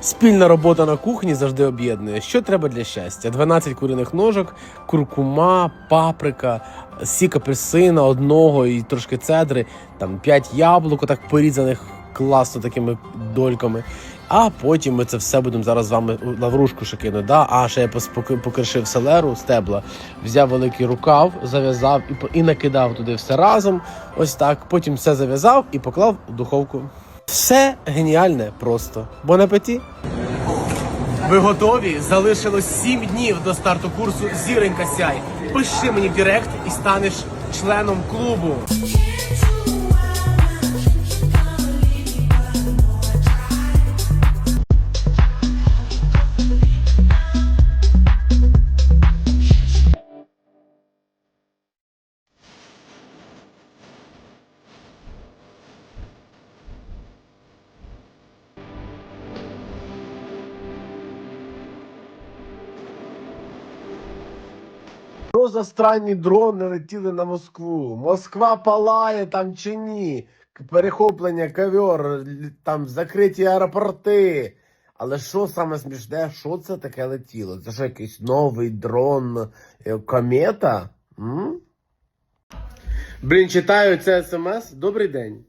Спільна робота на кухні завжди об'єднує. Що треба для щастя? 12 куриних ножок, куркума, паприка, сік апельсина одного і трошки цедри, там 5 яблук, так порізаних класно такими дольками. А потім ми це все будемо зараз з вами лаврушку ще кину. Да? А ще я покришив селеру, стебла, взяв великий рукав, зав'язав і, і накидав туди все разом. Ось так. Потім все зав'язав і поклав у духовку. Все геніальне просто. Бон апеті! Ви готові? Залишилось 7 днів до старту курсу Зіренька Сяй. Пиши мені в Директ і станеш членом клубу. Що за странні дрони летіли на Москву? Москва палає там чи ні? Перехоплення ковер, там закриті аеропорти. Але що саме смішне, що це таке летіло? Це ж якийсь новий дрон е, комета? М? Блін, читаю це смс. Добрий день.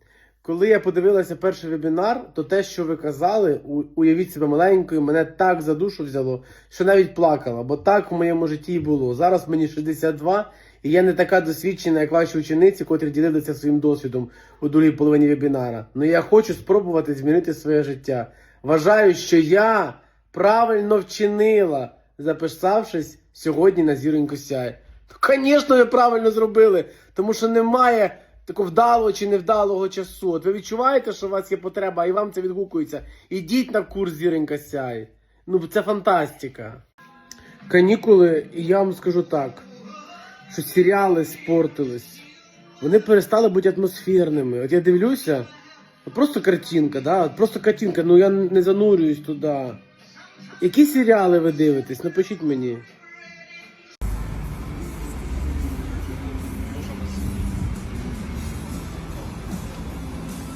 Коли я подивилася перший вебінар, то те, що ви казали, уявіть себе маленькою, мене так за душу взяло, що навіть плакала, бо так в моєму житті і було. Зараз мені 62, і я не така досвідчена, як ваші учениці, котрі ділилися своїм досвідом у другій половині вебінара. Ну я хочу спробувати змінити своє життя. Вважаю, що я правильно вчинила, записавшись сьогодні на зіроньку сяй. Ну, Звісно, ви правильно зробили, тому що немає такого вдалого чи невдалого часу. От ви відчуваєте, що у вас є потреба, і вам це відгукується. Ідіть на курс зіронька сяй. Ну, це фантастика. Канікули, і я вам скажу так, що серіали спортились. Вони перестали бути атмосферними. От я дивлюся, просто картинка, да? просто картинка, ну я не занурююсь туди. Які серіали ви дивитесь? Напишіть мені.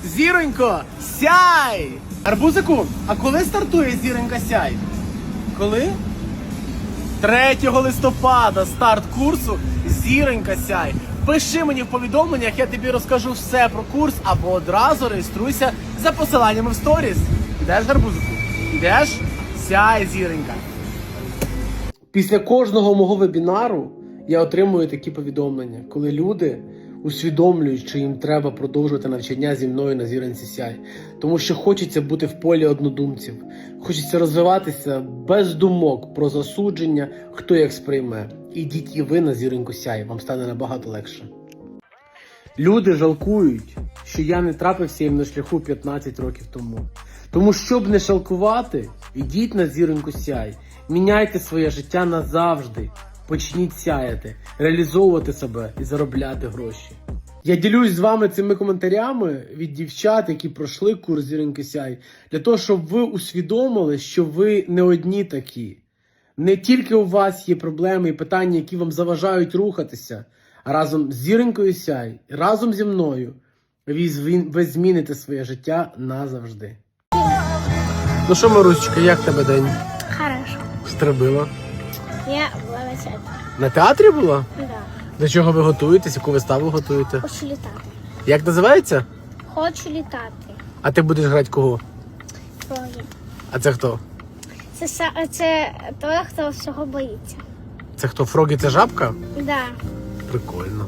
Зіронько, сяй! Арбузику, а коли стартує зіронька сяй? Коли? 3 листопада старт курсу Зіронька сяй. Пиши мені в повідомленнях, я тобі розкажу все про курс або одразу реєструйся за посиланнями в сторіс. Ідеш, гарбузику? Ідеш? Сяй, зіронька. Після кожного мого вебінару я отримую такі повідомлення, коли люди усвідомлюють, що їм треба продовжувати навчання зі мною на зіронці сяй, тому що хочеться бути в полі однодумців, хочеться розвиватися без думок про засудження, хто як сприйме. Ідіть і ви на зіроньку сяй, вам стане набагато легше. Люди жалкують, що я не трапився їм на шляху 15 років тому. Тому, щоб не жалкувати, ідіть на зіроньку сяй, міняйте своє життя назавжди. Почніть сяяти, реалізовувати себе і заробляти гроші. Я ділюсь з вами цими коментарями від дівчат, які пройшли курс зіроньки сяй, для того, щоб ви усвідомили, що ви не одні такі. Не тільки у вас є проблеми і питання, які вам заважають рухатися, а разом з зіронькою сяй, разом зі мною, ви, ви зміните своє життя назавжди. Ну що, Марусечка, як тебе день? Хорошо. Стрибила. Я була на театрі. На театрі була? Да. До чого ви готуєтесь? Яку виставу готуєте? Хочу літати. Як називається? Хочу літати. А ти будеш грати кого? Фрогі. А це хто? Це, са- це той, хто всього боїться. Це хто? Фрогі це жабка? Да. Прикольно.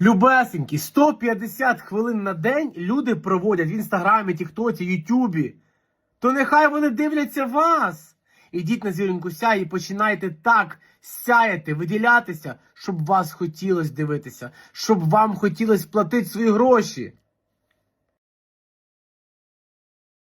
Любесенькі, 150 хвилин на день люди проводять в інстаграмі, Тіктоці, Ютубі. То нехай вони дивляться вас. Ідіть на зіринку сяй і починайте так сяяти, виділятися, щоб вас хотілося дивитися, щоб вам хотілося платити свої гроші.